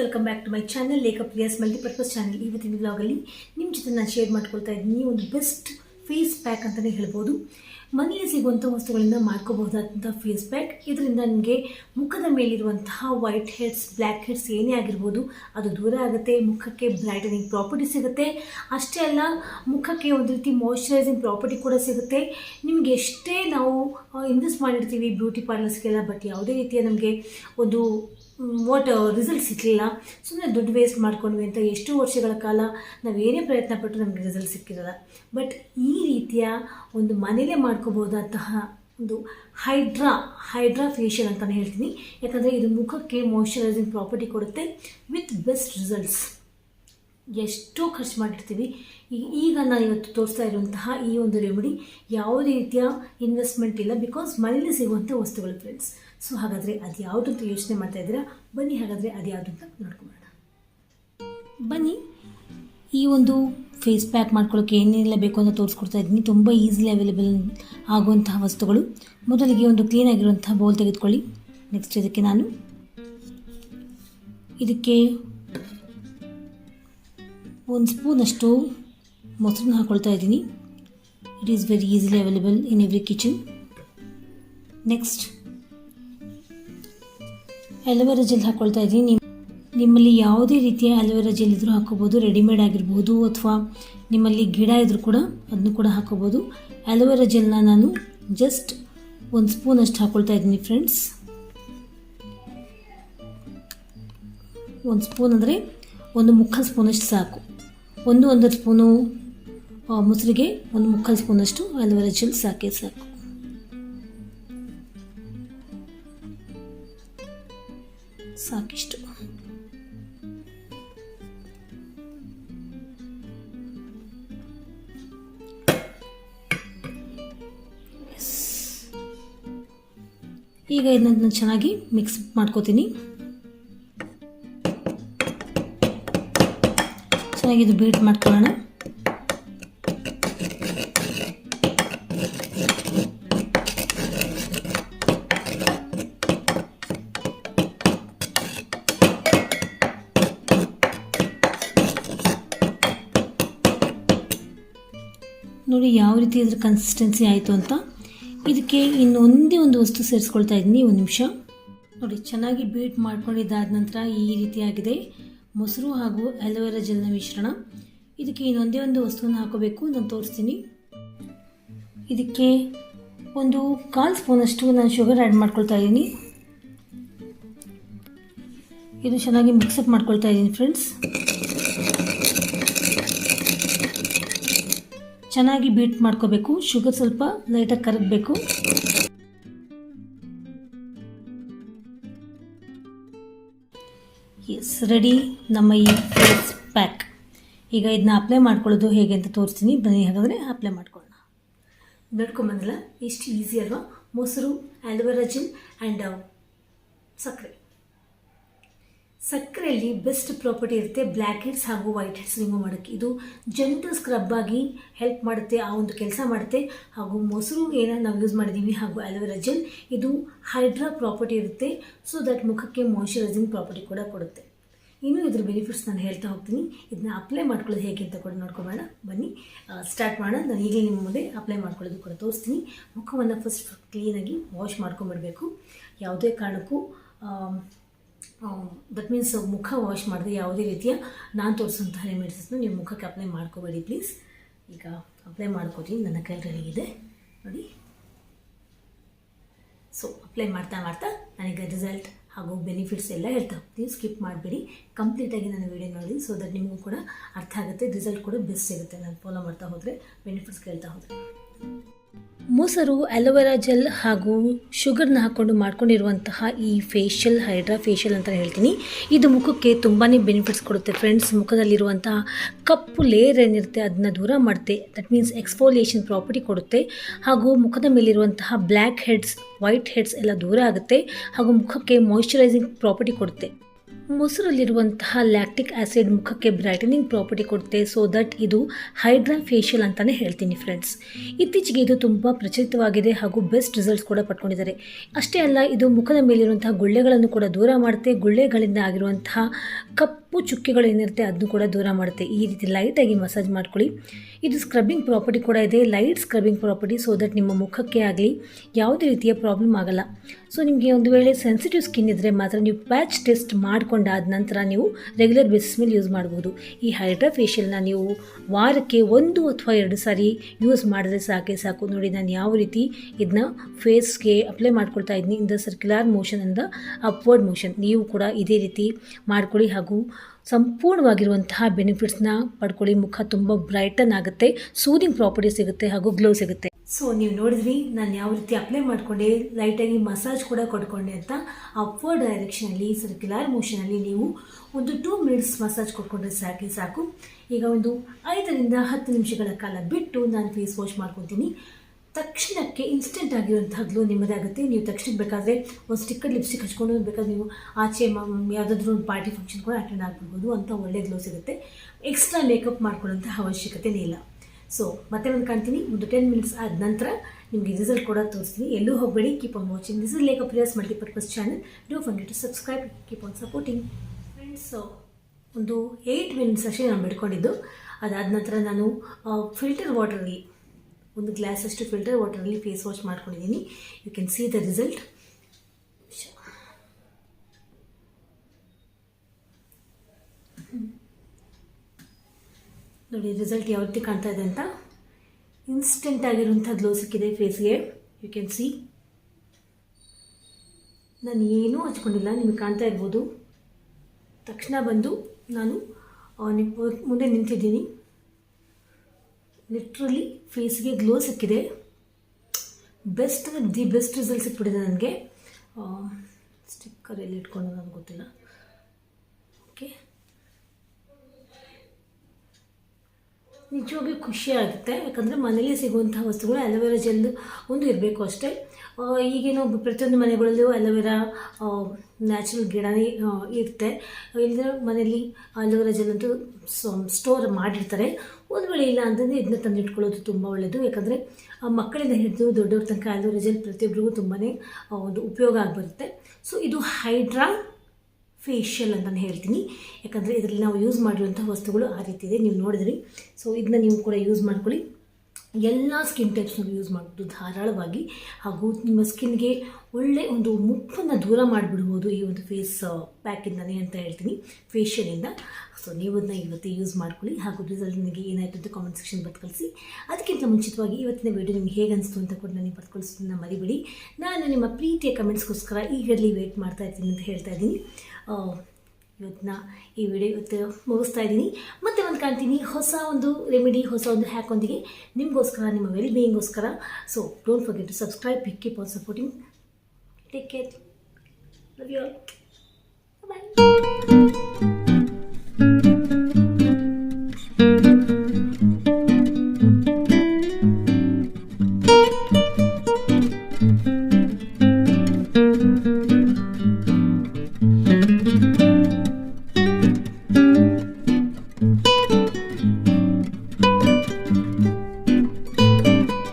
Welcome back to my channel ಲೇಕಪ್ ಪ್ರಿಯಸ್ multipurpose channel ಇವತ್ತಿನ ಬ್ಲಾಗಲ್ಲಿ ನಿಮ್ಮ ಜೊತೆ ನಾನು ಶೇರ್ ಮಾಡ್ಕೊಳ್ತಾ ಇದ್ದೀನಿ. ಒಂದು ಬೆಸ್ಟ್ ಫೇಸ್ ಪ್ಯಾಕ್ ಅಂತಲೇ ಹೇಳ್ಬೋದು. ಮನೆಯಲ್ಲಿ ಸಿಗುವಂಥ ವಸ್ತುಗಳಿಂದ ಮಾಡ್ಕೋಬಹುದಾದಂಥ ಫೇಸ್ ಪ್ಯಾಕ್ ಇದರಿಂದ ನಿಮಗೆ ಮುಖದ ಮೇಲಿರುವಂತಹ ವೈಟ್ ಹೆಡ್ಸ್ ಬ್ಲ್ಯಾಕ್ ಹೆಡ್ಸ್ ಏನೇ ಆಗಿರ್ಬೋದು, ಅದು ದೂರ ಆಗುತ್ತೆ. ಮುಖಕ್ಕೆ ಬ್ರೈಟನಿಂಗ್ ಪ್ರಾಪರ್ಟಿ ಸಿಗುತ್ತೆ. ಅಷ್ಟೇ ಅಲ್ಲ, ಮುಖಕ್ಕೆ ಒಂದು ರೀತಿ ಮಾಯಿಶ್ಚರೈಸಿಂಗ್ ಪ್ರಾಪರ್ಟಿ ಕೂಡ ಸಿಗುತ್ತೆ. ನಿಮಗೆ ಎಷ್ಟೇ ನಾವು ಇನ್ವೆಸ್ಟ್ ಮಾಡಿರ್ತೀವಿ ಬ್ಯೂಟಿ ಪಾರ್ಲರ್ಸ್ಗೆಲ್ಲ ಬಟ್ ಯಾವುದೇ ರೀತಿಯ ನಮಗೆ ಒಂದು ವಾಟ್ ರಿಸಲ್ಟ್ ಸಿಕ್ಕಲಿಲ್ಲ ಸುಮ್ಮನೆ ದುಡ್ಡು ವೇಸ್ಟ್ ಮಾಡ್ಕೊಂಡ್ವಿ ಅಂತ ಎಷ್ಟು ವರ್ಷಗಳ ಕಾಲ ನಾವು ಏನೇ ಪ್ರಯತ್ನ ಪಟ್ಟು ನಮಗೆ ರಿಸಲ್ಟ್ ಸಿಕ್ಕಿರಲ್ಲ. ಬಟ್ ಈ ರೀತಿಯ ಒಂದು ಮನೇಲೇ ಮಾಡ್ಕೋಬೋದಂತಹ ಒಂದು ಹೈಡ್ರಾ ಹೈಡ್ರಾ ಫೇಷಿಯಲ್ ಅಂತಲೇ ಹೇಳ್ತೀನಿ. ಯಾಕಂದರೆ ಇದು ಮುಖಕ್ಕೆ ಮಾಯಶ್ಚರೈಸಿಂಗ್ ಪ್ರಾಪರ್ಟಿ ಕೊಡುತ್ತೆ ವಿತ್ ಬೆಸ್ಟ್ ರಿಸಲ್ಟ್ಸ್ ಎಷ್ಟೋ ಖರ್ಚು ಮಾಡಿರ್ತೀವಿ. ಈಗ ನಾನು ಇವತ್ತು ತೋರಿಸ್ತಾ ಇರುವಂತಹ ಈ ಒಂದು ರೆಮಿಡಿ ಯಾವುದೇ ರೀತಿಯ ಇನ್ವೆಸ್ಟ್ಮೆಂಟ್ ಇಲ್ಲ ಬಿಕಾಸ್ ಮನೇಲಿ ಸಿಗುವಂಥ ವಸ್ತುಗಳು ಫ್ರೆಂಡ್ಸ್ ಸೊ ಹಾಗಾದರೆ ಅದು ಯಾವುದು ಅಂತ ಯೋಚನೆ ಮಾಡ್ತಾ ಇದ್ದೀರಾ? ಬನ್ನಿ ಹಾಗಾದರೆ ಅದು ಯಾವುದು ಅಂತ ನೋಡ್ಕೊಂಬೋಣ ಬನ್ನಿ. ಈ ಒಂದು ಫೇಸ್ ಪ್ಯಾಕ್ ಮಾಡ್ಕೊಳ್ಳೋಕ್ಕೆ ಏನೇನೆಲ್ಲ ಬೇಕು ಅಂತ ತೋರಿಸ್ಕೊಡ್ತಾ ಇದ್ದೀನಿ. ತುಂಬ ಈಸಿಲಿ ಅವೈಲೇಬಲ್ ಆಗುವಂತಹ ವಸ್ತುಗಳು. ಮೊದಲಿಗೆ ಒಂದು ಕ್ಲೀನಾಗಿರುವಂತಹ ಬೌಲ್ ತೆಗೆದುಕೊಳ್ಳಿ. ನೆಕ್ಸ್ಟ್ ಇದಕ್ಕೆ ನಾನು ಇದಕ್ಕೆ ಒಂದು ಸ್ಪೂನಷ್ಟು ಮೊಸರನ್ನ ಹಾಕ್ಕೊಳ್ತಾ ಇದ್ದೀನಿ. It is very easily available in every kitchen next aloe vera gel ಹಾಕ್ಕೊಳ್ತಾ ಇದ್ದೀನಿ. ನಿಮ್ಮ ನಿಮ್ಮಲ್ಲಿ ಯಾವುದೇ ರೀತಿಯ ಅಲೋವೆರಾ ಜೆಲ್ ಇದ್ರೂ ಹಾಕೋಬೋದು ರೆಡಿಮೇಡ್ ಆಗಿರ್ಬೋದು ಅಥವಾ ನಿಮ್ಮಲ್ಲಿ ಗಿಡ ಇದ್ದರೂ ಕೂಡ ಅದನ್ನು ಕೂಡ ಹಾಕೋಬೋದು ಅಲೋವೆರಾ ಜೆಲ್ನ ನಾನು ಜಸ್ಟ್ ಒಂದು ಸ್ಪೂನಷ್ಟು ಹಾಕ್ಕೊಳ್ತಾ ಇದ್ದೀನಿ ಫ್ರೆಂಡ್ಸ್ ಒಂದು ಸ್ಪೂನ್ ಅಂದರೆ ಒಂದು ಮುಖ ಸ್ಪೂನಷ್ಟು ಸಾಕು. ಒಂದು ಒಂದು ಸ್ಪೂನು ಮೊಸರಿಗೆ ಒಂದು ಮುಕ್ಕಾಲು ಸ್ಪೂನಷ್ಟು ಅಲೋವೆರಾ ಜೆಲ್ ಸಾಕೆ ಸಾಕು. ಸಾಕಿಷ್ಟು. ಈಗ ಇದನ್ನ ಚೆನ್ನಾಗಿ ಮಿಕ್ಸ್ ಮಾಡ್ಕೋತೀನಿ. ಚೆನ್ನಾಗಿ ಇದು ಬೀಟ್ ಮಾಡ್ಕೊಳ್ಳೋಣ. ನೋಡಿ ಯಾವ ರೀತಿ ಇದ್ರ ಕನ್ಸಿಸ್ಟೆನ್ಸಿ ಆಯಿತು ಅಂತ. ಇದಕ್ಕೆ ಇನ್ನೊಂದೇ ಒಂದು ವಸ್ತು ಸೇರಿಸ್ಕೊಳ್ತಾ ಇದ್ದೀನಿ, ಒಂದು ನಿಮಿಷ. ನೋಡಿ, ಚೆನ್ನಾಗಿ ಬೀಟ್ ಮಾಡ್ಕೊಂಡಿದ್ದಾದ ನಂತರ ಈ ರೀತಿಯಾಗಿದೆ ಮೊಸರು ಹಾಗೂ ಅಲೋವೆರಾ ಜೆಲ್ನ ಮಿಶ್ರಣ. ಇದಕ್ಕೆ ಇನ್ನೊಂದೇ ಒಂದು ವಸ್ತುವನ್ನು ಹಾಕೋಬೇಕು, ನಾನು ತೋರಿಸ್ತೀನಿ. ಇದಕ್ಕೆ ಒಂದು ಕಾಲು ಸ್ಪೂನಷ್ಟು ನಾನು ಶುಗರ್ ಆ್ಯಡ್ ಮಾಡ್ಕೊಳ್ತಾ ಇದ್ದೀನಿ ಇದು ಚೆನ್ನಾಗಿ ಮಿಕ್ಸಪ್ ಮಾಡ್ಕೊಳ್ತಾ ಇದ್ದೀನಿ ಫ್ರೆಂಡ್ಸ್ ಚೆನ್ನಾಗಿ ಬೀಟ್ ಮಾಡ್ಕೋಬೇಕು, ಶುಗರ್ ಸ್ವಲ್ಪ ಲೈಟಾಗಿ ಕರಗಬೇಕು. ಎಸ್ ರೆಡಿ ನಮ್ಮ ಈ ಫೇಸ್ ಪ್ಯಾಕ್ ಈಗ ಇದನ್ನ ಅಪ್ಲೈ ಮಾಡ್ಕೊಳ್ಳೋದು ಹೇಗೆ ಅಂತ ತೋರಿಸ್ತೀನಿ. ಬನ್ನಿ, ಹಾಗಾದರೆ ಅಪ್ಲೈ ಮಾಡ್ಕೊಳ್ಳೋಣ. ನೋಡ್ಕೊಂಬಂದಿಲ್ಲ ಇಷ್ಟು ಈಸಿ ಅಲ್ವಾ? ಮೊಸರು ಆಲೋವೆರಾ ಜೆಲ್ ಆ್ಯಂಡ್ ಸಕ್ಕರೆ ಸಕ್ಕರೆಯಲ್ಲಿ ಬೆಸ್ಟ್ ಪ್ರಾಪರ್ಟಿ ಇರುತ್ತೆ ಬ್ಲ್ಯಾಕ್ ಹೆಡ್ಸ್ ಹಾಗೂ ವೈಟ್ ಹೆಡ್ಸ್ ರಿಮೂವ್ ಮಾಡೋಕ್ಕೆ. ಇದು ಜಂಟಲ್ ಸ್ಕ್ರಬ್ ಆಗಿ ಹೆಲ್ಪ್ ಮಾಡುತ್ತೆ, ಆ ಒಂದು ಕೆಲಸ ಮಾಡುತ್ತೆ. ಹಾಗೂ ಮೊಸರು ಏನೋ ನಾವು ಯೂಸ್ ಮಾಡಿದ್ದೀವಿ ಹಾಗೂ ಅಲೋವೆರಾ ಜೆಲ್ ಇದು ಹೈಡ್ರಾ ಪ್ರಾಪರ್ಟಿ ಇರುತ್ತೆ. ಸೊ ದಟ್ ಮುಖಕ್ಕೆ ಮಾಯಿಶ್ಚರೈಸಿಂಗ್ ಪ್ರಾಪರ್ಟಿ ಕೂಡ ಕೊಡುತ್ತೆ. ಇನ್ನು ಇದ್ರ ಬೆನಿಫಿಟ್ಸ್ ನಾನು ಹೇಳ್ತಾ ಹೋಗ್ತೀನಿ. ಇದನ್ನ ಅಪ್ಲೈ ಮಾಡ್ಕೊಳ್ಳೋದು ಹೇಗೆ ಅಂತ ಕೂಡ ನೋಡ್ಕೊಬೇಡ. ಬನ್ನಿ ಸ್ಟಾರ್ಟ್ ಮಾಡೋಣ. ನಾನು ಈಗಲೇ ನಿಮ್ಮ ಮುಂದೆ ಅಪ್ಲೈ ಮಾಡ್ಕೊಳ್ಳೋದು ಕೂಡ ತೋರಿಸ್ತೀನಿ. ಮುಖವನ್ನು ಫಸ್ಟ್ ಕ್ಲೀನಾಗಿ ವಾಶ್ ಮಾಡ್ಕೊಂಬಿಡಬೇಕು ಯಾವುದೇ ಕಾರಣಕ್ಕೂ ದಟ್ ಮೀನ್ಸ್ ಮುಖ ವಾಶ್ ಮಾಡಿದ್ರೆ ಯಾವುದೇ ರೀತಿಯ ನಾನು ತೋರಿಸುವಂತಹ ರೆಮಿಡೀಸ್ನ ನೀವು ಮುಖಕ್ಕೆ ಅಪ್ಲೈ ಮಾಡ್ಕೋಬೇಡಿ ಪ್ಲೀಸ್ ಈಗ ಅಪ್ಲೈ ಮಾಡ್ಕೋತೀನಿ ನನ್ನ ಕೈ ರೆಡಿ ಇದೆ. ನೋಡಿ. ಸೊ ಅಪ್ಲೈ ಮಾಡ್ತಾ ಮಾಡ್ತಾ ನನಗೆ ರಿಸಲ್ಟ್ ಹಾಗೂ ಬೆನಿಫಿಟ್ಸ್ ಎಲ್ಲ ಹೇಳ್ತಾ ಹೋಗ್ತೀವಿ ಸ್ಕಿಪ್ ಮಾಡಬೇಡಿ. ಕಂಪ್ಲೀಟಾಗಿ ನಾನು ವೀಡಿಯೋ ನೋಡಿ ಸೊ ದಟ್ ನಿಮಗೂ ಕೂಡ ಅರ್ಥ ಆಗುತ್ತೆ. ರಿಸಲ್ಟ್ ಕೂಡ ಬೆಸ್ಟ್ ಸಿಗುತ್ತೆ. ನಾನು ಫಾಲೋ ಮಾಡ್ತಾ ಹೋದರೆ ಬೆನಿಫಿಟ್ಸ್ ಕೇಳ್ತಾ ಹೋದರೆ. ಮೊಸರು ಅಲೋವೆರಾ ಜೆಲ್ ಹಾಗೂ ಶುಗರ್ನ ಹಾಕ್ಕೊಂಡು ಮಾಡ್ಕೊಂಡಿರುವಂತಹ ಈ ಫೇಶಿಯಲ್ ಹೈಡ್ರಾ ಫೇಶಿಯಲ್ ಅಂತ ಹೇಳ್ತೀನಿ. ಇದು ಮುಖಕ್ಕೆ ತುಂಬಾ ಬೆನಿಫಿಟ್ಸ್ ಕೊಡುತ್ತೆ ಫ್ರೆಂಡ್ಸ್ ಮುಖದಲ್ಲಿರುವಂತಹ ಕಪ್ಪು ಲೇಯರ್ ಏನಿರುತ್ತೆ ಅದನ್ನ ದೂರ ಮಾಡುತ್ತೆ ದಟ್ ಮೀನ್ಸ್ ಎಕ್ಸ್ಫೋಲಿಯೇಷನ್ ಪ್ರಾಪರ್ಟಿ ಕೊಡುತ್ತೆ. ಹಾಗೂ ಮುಖದ ಮೇಲಿರುವಂತಹ ಬ್ಲ್ಯಾಕ್ ಹೆಡ್ಸ್ ವೈಟ್ ಹೆಡ್ಸ್ ಎಲ್ಲ ದೂರ ಆಗುತ್ತೆ. ಹಾಗೂ ಮುಖಕ್ಕೆ ಮಾಯಿಶ್ಚರೈಸಿಂಗ್ ಪ್ರಾಪರ್ಟಿ ಕೊಡುತ್ತೆ. ಮೊಸರಲ್ಲಿರುವಂತಹ ಲ್ಯಾಕ್ಟಿಕ್ ಆ್ಯಸಿಡ್ ಮುಖಕ್ಕೆ ಬ್ರೈಟನಿಂಗ್ ಪ್ರಾಪರ್ಟಿ ಕೊಡುತ್ತೆ ಸೊ ದಟ್ ಇದು ಹೈಡ್ರಾ ಫೇಶಿಯಲ್ ಅಂತಲೇ ಹೇಳ್ತೀನಿ ಫ್ರೆಂಡ್ಸ್ ಇತ್ತೀಚೆಗೆ ಇದು ತುಂಬ ಪ್ರಚಲಿತವಾಗಿದೆ ಹಾಗೂ ಬೆಸ್ಟ್ ರಿಸಲ್ಟ್ಸ್ ಕೂಡ ಪಡ್ಕೊಂಡಿದ್ದಾರೆ. ಅಷ್ಟೇ ಅಲ್ಲ, ಇದು ಮುಖದ ಮೇಲಿರುವಂತಹ ಗುಳ್ಳೆಗಳನ್ನು ಕೂಡ ದೂರ ಮಾಡುತ್ತೆ ಗುಳ್ಳೆಗಳಿಂದ ಆಗಿರುವಂತಹ ಕಪ್ಪು ಚುಕ್ಕೆಗಳು ಏನಿರುತ್ತೆ ಅದನ್ನು ಕೂಡ ದೂರ ಮಾಡುತ್ತೆ. ಈ ರೀತಿ ಲೈಟಾಗಿ ಮಸಾಜ್ ಮಾಡ್ಕೊಳ್ಳಿ. ಇದು ಸ್ಕ್ರಬ್ಬಿಂಗ್ ಪ್ರಾಪರ್ಟಿ ಕೂಡ ಇದೆ. Light scrubbing property so that ನಿಮ್ಮ ಮುಖಕ್ಕೆ ಆಗಲಿ ಯಾವುದೇ ರೀತಿಯ ಪ್ರಾಬ್ಲಮ್ ಆಗಲ್ಲ. ಸೊ ನಿಮಗೆ ಒಂದು ವೇಳೆ ಸೆನ್ಸಿಟಿವ್ ಸ್ಕಿನ್ ಇದ್ದರೆ ಮಾತ್ರ ನೀವು ಪ್ಯಾಚ್ ಟೆಸ್ಟ್ ಮಾಡಿಕೊಂಡಾದ ನಂತರ ನೀವು ರೆಗ್ಯುಲರ್ ಬೇಸಿಸ್ ಮೇಲೆ ಯೂಸ್ ಮಾಡ್ಬೋದು. ಈ ಹೈಡ್ರಾ ಫೇಶಿಯಲ್ನ ನೀವು ವಾರಕ್ಕೆ ಒಂದು ಅಥವಾ ಎರಡು ಸಾರಿ ಯೂಸ್ ಮಾಡಿದ್ರೆ ಸಾಕೆ ಸಾಕು. ನೋಡಿ, ನಾನು ಯಾವ ರೀತಿ ಇದನ್ನ ಫೇಸ್ಗೆ ಅಪ್ಲೈ ಮಾಡ್ಕೊಳ್ತಾ ಇದ್ದೀನಿ ಇಂದ ಸರ್ಕ್ಯುಲರ್ ಮೋಷನ್ ಇಂದ ಅಪ್ವರ್ಡ್ ಮೋಷನ್ ನೀವು ಕೂಡ ಇದೇ ರೀತಿ ಮಾಡ್ಕೊಳ್ಳಿ. ಹಾಗೂ ಸಂಪೂರ್ಣವಾಗಿರುವಂತಹ ಬೆನಿಫಿಟ್ಸ್ನ ಪಡ್ಕೊಳ್ಳಿ. ಮುಖ ತುಂಬ ಬ್ರೈಟನ್ ಆಗುತ್ತೆ. ಸೂದಿಂಗ್ ಪ್ರಾಪರ್ಟಿ ಸಿಗುತ್ತೆ ಹಾಗೂ ಗ್ಲೋ ಸಿಗುತ್ತೆ. ಸೊ ನೀವು ನೋಡಿದ್ರಿ ನಾನು ಯಾವ ರೀತಿ ಅಪ್ಲೈ ಮಾಡಿಕೊಂಡೆ ಲೈಟಾಗಿ ಮಸಾಜ್ ಕೂಡ ಕೊಡ್ಕೊಂಡೆ ಅಂತ. ಅಪ್ವರ್ಡ್ ಡೈರೆಕ್ಷನಲ್ಲಿ ಸರ್ಕ್ಯುಲರ್ ಮೋಷನಲ್ಲಿ ನೀವು ಒಂದು ಟೂ ಮಿನಿಟ್ಸ್ ಮಸಾಜ್ ಕೊಟ್ಕೊಂಡ್ರೆ ಸಾಕೆ ಸಾಕು. ಈಗ ಒಂದು ಐದರಿಂದ ಹತ್ತು ನಿಮಿಷಗಳ ಕಾಲ ಬಿಟ್ಟು ನಾನು ಫೇಸ್ ವಾಶ್ ಮಾಡ್ಕೊತೀನಿ. ತಕ್ಷಣಕ್ಕೆ ಇನ್ಸ್ಟೆಂಟ್ ಆಗಿರುವಂತಹ ಗ್ಲೋ ನಿಮ್ಮದೇ ಆಗುತ್ತೆ. ನೀವು ತಕ್ಷಣಕ್ಕೆ ಬೇಕಾದರೆ ಒಂದು ಸ್ಟಿಕ್ಕರ್ ಲಿಪ್ಸ್ಟಿಕ್ ಹಚ್ಕೊಂಡು ಬೇಕಾದ್ರೆ ನೀವು ಆಚೆ ಯಾವುದಾದ್ರೂ ಒಂದು ಪಾರ್ಟಿ ಫಂಕ್ಷನ್ ಕೂಡ ಅಟೆಂಡ್ ಆಗ್ಬಿಡ್ಬೋದು ಅಂತ ಒಳ್ಳೆ ಗ್ಲೋ ಸಿಗುತ್ತೆ. ಎಕ್ಸ್ಟ್ರಾ ಮೇಕಪ್ ಮಾಡ್ಕೊಳ್ಳೋಂಥ ಅವಶ್ಯಕತೆನೇ ಇಲ್ಲ. ಸೊ ಮತ್ತೆ ಒಂದು ಕಾಣ್ತೀನಿ. ಒಂದು ಟೆನ್ ಮಿನಿಟ್ಸ್ ಆದ ನಂತರ ನಿಮಗೆ ರಿಸಲ್ಟ್ ಕೂಡ ತೋರಿಸ್ತೀನಿ. ಎಲ್ಲೂ ಹೋಗಬೇಡಿ. Keep on watching this is lake ಪ್ರಿಯರ್ಸ್ multipurpose channel do fund to subscribe keep on supporting friends ಒಂದು ಏಯ್ಟ್ ಮಿನಿಟ್ಸ್ ಅಷ್ಟೇ ನಾನು ಬಿಡ್ಕೊಂಡಿದ್ದು ಅದಾದ ನಂತರ ನಾನು ಫಿಲ್ಟರ್ ವಾಟರಲ್ಲಿ ಒಂದು ಗ್ಲಾಸ್ ಅಷ್ಟು ಫಿಲ್ಟರ್ ವಾಟರಲ್ಲಿ ಫೇಸ್ ವಾಶ್ ಮಾಡ್ಕೊಂಡಿದ್ದೀನಿ you can see the result ನೋಡಿ ರಿಸಲ್ಟ್ ಯಾವ ರೀತಿ ಕಾಣ್ತಾ ಇದೆ ಅಂತ. ಇನ್ಸ್ಟೆಂಟ್ ಆಗಿರುವಂಥ ಗ್ಲೋ ಸಿಕ್ಕಿದೆ ಫೇಸ್ಗೆ ಯು ಕ್ಯಾನ್ ಸಿ ನಾನು ಏನೂ ಹಚ್ಕೊಂಡಿಲ್ಲ, ನಿಮಗೆ ಕಾಣ್ತಾ ಇರ್ಬೋದು. ತಕ್ಷಣ ಬಂದು ನಾನು ಮುಂದೆ ನಿಂತಿದ್ದೀನಿ. ಲಿಟ್ರಲಿ ಫೇಸ್ಗೆ ಗ್ಲೋ ಸಿಕ್ಕಿದೆ. ಬೆಸ್ಟ್ ದಿ ಬೆಸ್ಟ್ ರಿಸಲ್ಟ್ ಸಿಕ್ಬಿಟ್ಟಿದೆ ನನಗೆ. ಸ್ಟಿಕ್ಕರ್ ಎಲ್ಲಿ ಇಟ್ಕೊಂಡು ನನಗೆ ಗೊತ್ತಿಲ್ಲ. ನಿಜವಾಗ್ಲೂ ಖುಷಿಯಾಗುತ್ತೆ ಯಾಕಂದರೆ ಮನೇಲಿ ಸಿಗುವಂಥ ವಸ್ತುಗಳು ಅಲೋವೆರಾ ಜೆಲ್ ಒಂದು ಇರಬೇಕು ಅಷ್ಟೇ. ಈಗೇನು ಪ್ರತಿಯೊಂದು ಮನೆಗಳಲ್ಲೂ ಅಲೋವೆರಾ ನ್ಯಾಚುರಲ್ ಗಿಡನೇ ಇರುತ್ತೆ. ಇಲ್ಲದ್ರೆ ಮನೇಲಿ ಅಲೋವೆರಾ ಜೆಲ್ ಅಂತೂ ಸ್ಟೋರ್ ಮಾಡಿರ್ತಾರೆ. ಒಂದು ವೇಳೆ ಇಲ್ಲ ಅಂತಂದರೆ ಇದನ್ನ ತಂದಿಟ್ಕೊಳ್ಳೋದು ತುಂಬ ಒಳ್ಳೆಯದು ಯಾಕಂದರೆ ಮಕ್ಕಳಿಂದ ಹಿಡಿದು ದೊಡ್ಡವ್ರ ತನಕ ಅಲೋವೆರಾ ಜೆಲ್ ಪ್ರತಿಯೊಬ್ಬರಿಗೂ ತುಂಬಾ ಒಂದು ಉಪಯೋಗ ಆಗಿಬರುತ್ತೆ. ಸೊ, ಇದು ಹೈಡ್ರಾ ಫೇಶಿಯಲ್ ಅಂತ ನಾನು ಹೇಳ್ತೀನಿ. ಯಾಕಂದರೆ ಇದರಲ್ಲಿ ನಾವು ಯೂಸ್ ಮಾಡಿರುವಂಥ ವಸ್ತುಗಳು ಆ ರೀತಿ ಇದೆ. ನೀವು ನೋಡಿದ್ರಿ. ಸೊ ಇದನ್ನ ನೀವು ಕೂಡ ಯೂಸ್ ಮಾಡ್ಕೊಳ್ಳಿ. ಎಲ್ಲ ಸ್ಕಿನ್ ಟೈಪ್ಸ್ನೂ ಯೂಸ್ ಮಾಡ್ಬೋದು ಧಾರಾಳವಾಗಿ. ಹಾಗೂ ನಿಮ್ಮ ಸ್ಕಿನ್ಗೆ ಒಳ್ಳೆ ಒಂದು ಮುಪ್ಪನ್ನು ದೂರ ಮಾಡಿಬಿಡ್ಬೋದು ಈ ಒಂದು ಫೇಸ್ ಪ್ಯಾಕಿಂದನೇ ಅಂತ ಹೇಳ್ತೀನಿ. ಫೇಶಿಯಲಿಂದ ಸೊ ನೀವು ಅದನ್ನ ಇವತ್ತು ಯೂಸ್ ಮಾಡ್ಕೊಳ್ಳಿ. ಹಾಗೂ ರಿಸಲ್ಟ್ ನಿಮಗೆ ಏನಾಯಿತು ಅಂತ ಕಾಮೆಂಟ್ ಸೆಕ್ಷನ್ ಕಳಿಸಿ. ಅದಕ್ಕಿಂತ ಮುಂಚಿತವಾಗಿ ಇವತ್ತಿನ ವೀಡಿಯೋ ನಿಮ್ಗೆ ಹೇಗೆ ಅನಿಸ್ತು ಅಂತ ಕೂಡ ನನಗೆ ಬರ್ದು ಕಳಿಸೋದನ್ನ ಮರಿಬೇಡಿ. ನಾನು ನಿಮ್ಮ ಪ್ರೀತಿಯ ಕಮೆಂಟ್ಸ್ಗೋಸ್ಕರ ಈಗಲ್ಲಿ ವೇಟ್ ಮಾಡ್ತಾ ಇರ್ತೀನಿ ಅಂತ ಹೇಳ್ತಾ ಇದ್ದೀನಿ. ಇವತ್ತಿನ ಈ ವಿಡಿಯೋ ಇವತ್ತು ಮುಗಿಸ್ತಾ ಇದ್ದೀನಿ. ಮತ್ತೆ ಒಂದು ಕಾಣ್ತೀನಿ. ಹೊಸ ಒಂದು ರೆಮಿಡಿ, ಹೊಸ ಒಂದು ಹ್ಯಾಕೊಂದಿಗೆ ನಿಮಗೋಸ್ಕರ, ನಿಮ್ಮ well ಬೀಯಿಂಗೋಸ್ಕರ so don't forget to subscribe keep on supporting take care love you bye